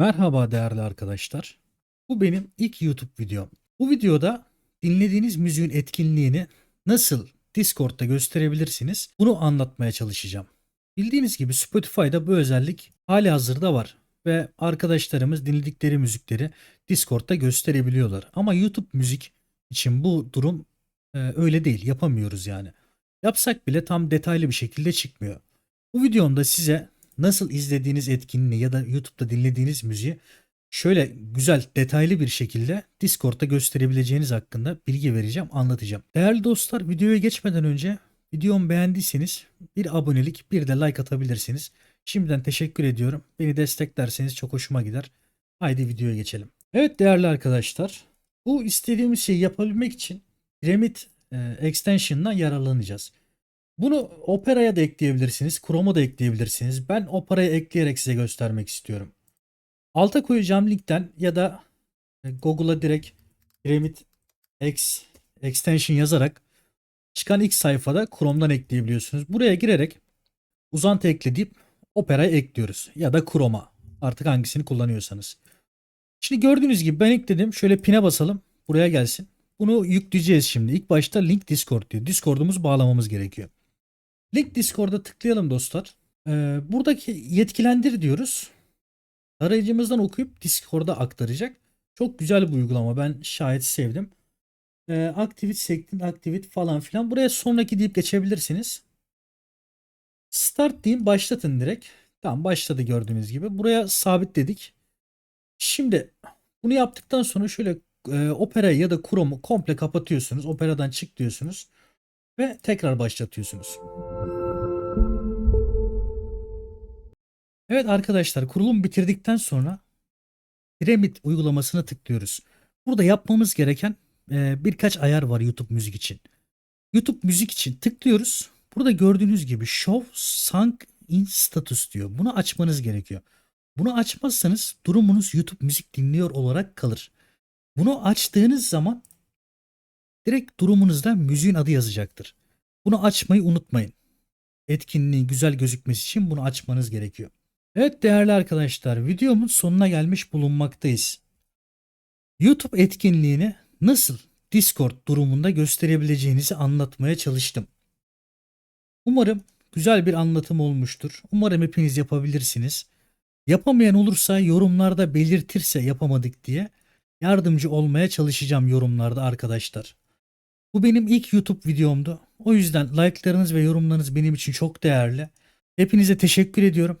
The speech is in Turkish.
Merhaba değerli arkadaşlar. Bu benim ilk YouTube videom. Bu videoda dinlediğiniz müziğin etkinliğini nasıl Discord'da gösterebilirsiniz bunu anlatmaya çalışacağım. Bildiğiniz gibi Spotify'da bu özellik hali hazırda var ve arkadaşlarımız dinledikleri müzikleri Discord'da gösterebiliyorlar. Ama YouTube müzik için bu durum e, öyle değil yapamıyoruz yani. Yapsak bile tam detaylı bir şekilde çıkmıyor. Bu videomda size nasıl izlediğiniz etkinliği ya da YouTube'da dinlediğiniz müziği şöyle güzel detaylı bir şekilde Discord'da gösterebileceğiniz hakkında bilgi vereceğim, anlatacağım. Değerli dostlar videoya geçmeden önce videomu beğendiyseniz bir abonelik bir de like atabilirsiniz. Şimdiden teşekkür ediyorum. Beni desteklerseniz çok hoşuma gider. Haydi videoya geçelim. Evet değerli arkadaşlar bu istediğimiz şeyi yapabilmek için Pyramid e, Extension'dan yararlanacağız. Bunu Opera'ya da ekleyebilirsiniz. Chrome'a da ekleyebilirsiniz. Ben Opera'ya ekleyerek size göstermek istiyorum. Alta koyacağım linkten ya da e, Google'a direkt Pyramid X extension yazarak çıkan ilk sayfada Chrome'dan ekleyebiliyorsunuz. Buraya girerek uzantı ekle deyip Opera'ya ekliyoruz. Ya da Chrome'a. Artık hangisini kullanıyorsanız. Şimdi gördüğünüz gibi ben ekledim. Şöyle pine basalım. Buraya gelsin. Bunu yükleyeceğiz şimdi. İlk başta link Discord diyor. Discord'umuzu bağlamamız gerekiyor. Link Discord'a tıklayalım dostlar. Ee, buradaki yetkilendir diyoruz. Arayıcımızdan okuyup Discord'a aktaracak. Çok güzel bir uygulama. Ben şayet sevdim. Ee, Activate, Sectin, Activate falan filan. Buraya sonraki deyip geçebilirsiniz. Start diyeyim başlatın direkt. Tamam başladı gördüğünüz gibi. Buraya sabitledik. Şimdi bunu yaptıktan sonra şöyle e, Opera ya da Chrome'u komple kapatıyorsunuz. Opera'dan çık diyorsunuz. Ve tekrar başlatıyorsunuz. Evet arkadaşlar kurulum bitirdikten sonra Pyramid uygulamasına tıklıyoruz. Burada yapmamız gereken e, birkaç ayar var YouTube müzik için. YouTube müzik için tıklıyoruz. Burada gördüğünüz gibi Show Sunk in Status diyor. Bunu açmanız gerekiyor. Bunu açmazsanız durumunuz YouTube müzik dinliyor olarak kalır. Bunu açtığınız zaman direkt durumunuzda müziğin adı yazacaktır. Bunu açmayı unutmayın. Etkinliğin güzel gözükmesi için bunu açmanız gerekiyor. Evet değerli arkadaşlar videomun sonuna gelmiş bulunmaktayız. YouTube etkinliğini nasıl Discord durumunda gösterebileceğinizi anlatmaya çalıştım. Umarım güzel bir anlatım olmuştur. Umarım hepiniz yapabilirsiniz. Yapamayan olursa yorumlarda belirtirse yapamadık diye yardımcı olmaya çalışacağım yorumlarda arkadaşlar. Bu benim ilk YouTube videomdu. O yüzden like'larınız ve yorumlarınız benim için çok değerli. Hepinize teşekkür ediyorum.